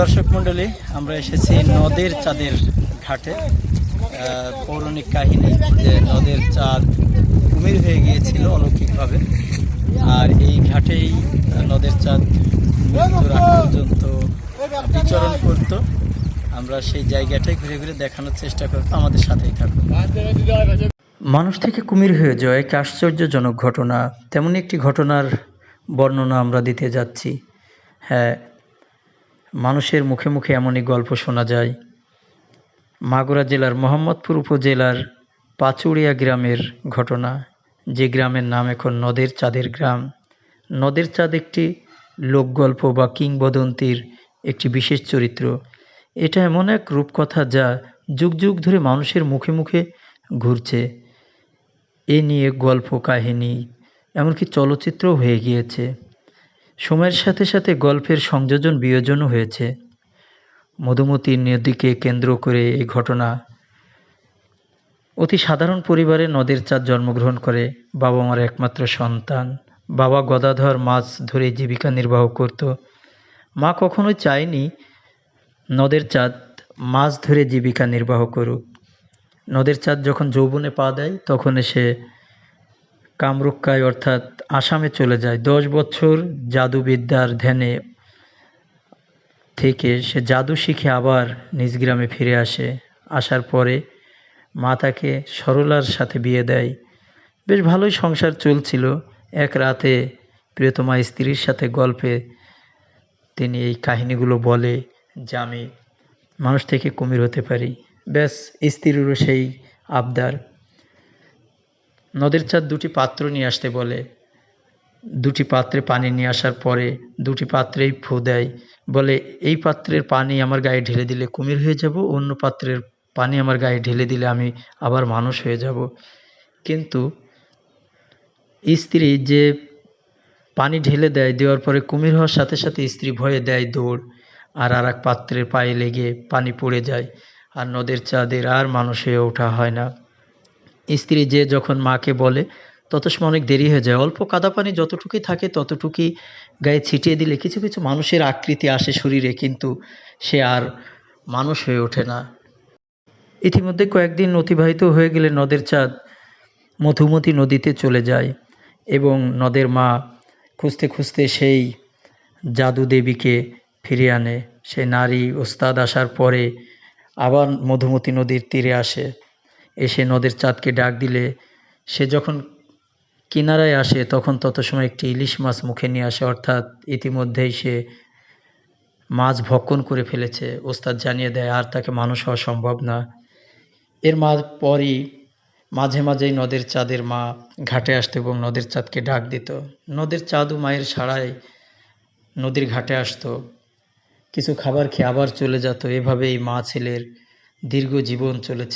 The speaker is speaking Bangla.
দর্শক মণ্ডলী, আমরা এসেছি নদের চাঁদের ঘাটে। পৌরাণিক কাহিনী যে নদের চাঁদ কুমির হয়ে গিয়েছিল অলৌকিকভাবে। আর এই ঘাটেই নদের চাঁদ মৃত্যুর পর্যন্ত বিচরণ করত। আমরা সেই জায়গাটাই ঘুরে ঘুরে দেখানোর চেষ্টা করব। আমাদের সাথেই থাকুন। মানুষ থেকে কুমির হয়ে যাওয়া এক আশ্চর্যজনক ঘটনা। তেমন একটি ঘটনার বর্ণনা আমরা দিতে যাচ্ছি। হ্যাঁ মানুষের মুখে মুখে এমনই গল্প শোনা যায়। মাগুরা জেলার মোহাম্মদপুর উপজেলার পাচুড়িয়া গ্রামের ঘটনা। যে গ্রামের নাম এখন নদের চাঁদের গ্রাম। নদের চাঁদ একটি লোকগল্প বা কিংবদন্তির একটি বিশেষ চরিত্র। এটা এমন এক রূপকথা যা যুগ যুগ ধরে মানুষের মুখে মুখে ঘুরছে। এ নিয়ে গল্প, কাহিনী, এমনকি চলচ্চিত্রও হয়ে গিয়েছে। সময়ের সাথে সাথে গল্পের সংযোজন বিয়োজনও হয়েছে। মধুমতি নদীকে কেন্দ্র করে এই ঘটনা অতি সাধারণ পরিবারে নদের চাঁদ জন্মগ্রহণ করে। বাবা মার একমাত্র সন্তান। বাবা গদাধর মাছ ধরে জীবিকা নির্বাহ করত। মা কখনোই চায়নি নদের চাঁদ মাছ ধরে জীবিকা নির্বাহ করুক। নদের চাঁদ যখন যৌবনে পা দেয়, তখন এসে কামরুক্কায় অর্থাৎ আসামে চলে যায়। দশ বছর জাদুবিদ্যার ধ্যানে থেকে সে জাদু শিখে আবার নিজ গ্রামে ফিরে আসে। আসার পরে মা তাকে সরলার সাথে বিয়ে দেয়। বেশ ভালোই সংসার চলছিল। এক রাতে প্রিয়তমা স্ত্রীর সাথে গল্পে তিনি এই কাহিনীগুলো বলে, যে আমি মানুষ থেকে কুমির হতে পারি। ব্যাস, স্ত্রীরও সেই আবদার। নদের চাঁদ দুটি পাত্র নিয়ে আসতে বলে। দুটি পাত্রে পানি নিয়ে আসার পরে দুটি পাত্রেই ফু দেয়। বলে, এই পাত্রের পানি আমার গায়ে ঢেলে দিলে কুমির হয়ে যাব, অন্য পাত্রের পানি আমার গায়ে ঢেলে দিলে আমি আবার মানুষ হয়ে যাব। কিন্তু স্ত্রী যে পানি ঢেলে দেয়, দেওয়ার পরে কুমির হওয়ার সাথে সাথে স্ত্রী ভয়ে দেয় দৌড়, আর আর এক পাত্রের পায়ে লেগে পানি পড়ে যায়, আর নদের চাঁদের আর মানুষ হয়ে ওঠা হয় না। স্ত্রী যে যখন মাকে বলে তত সময় অনেক দেরি হয়ে যায়। অল্প কাদা পানি যতটুকুই থাকে ততটুকুই গায়ে ছিটিয়ে দিলে কিছু কিছু মানুষের আকৃতি আসে শরীরে, কিন্তু সে আর মানুষ হয়ে ওঠে না। ইতিমধ্যে কয়েকদিন অতিবাহিত হয়ে গেলে নদের চাঁদ মধুমতি নদীতে চলে যায় এবং নদের মা খুঁজতে খুঁজতে সেই জাদু দেবীকে ফিরিয়ে আনে। সে নারী ওস্তাদ আসার পরে আবার মধুমতি নদীর তীরে আসে। এসে নদের চাঁদকে ডাক দিলে সে যখন কিনারায় আসে, তখন তত সময় একটি ইলিশ মাছ মুখে নিয়ে আসে। অর্থাৎ ইতিমধ্যেই সে মাছ ভক্ষণ করে ফেলেছে। ওস্তাদ জানিয়ে দেয়, আর তাকে মানুষ হওয়া সম্ভব না। এর মা পরই মাঝে মাঝেই নদের চাঁদের মা ঘাটে আসতো এবং নদের চাঁদকে ডাক দিত। নদের চাঁদও মায়ের সাড়ায় নদীর ঘাটে আসতো। কিছু খাবার খেয়ে আবার চলে যেত। এভাবেই মা ছেলের দীর্ঘ জীবন চলেছে।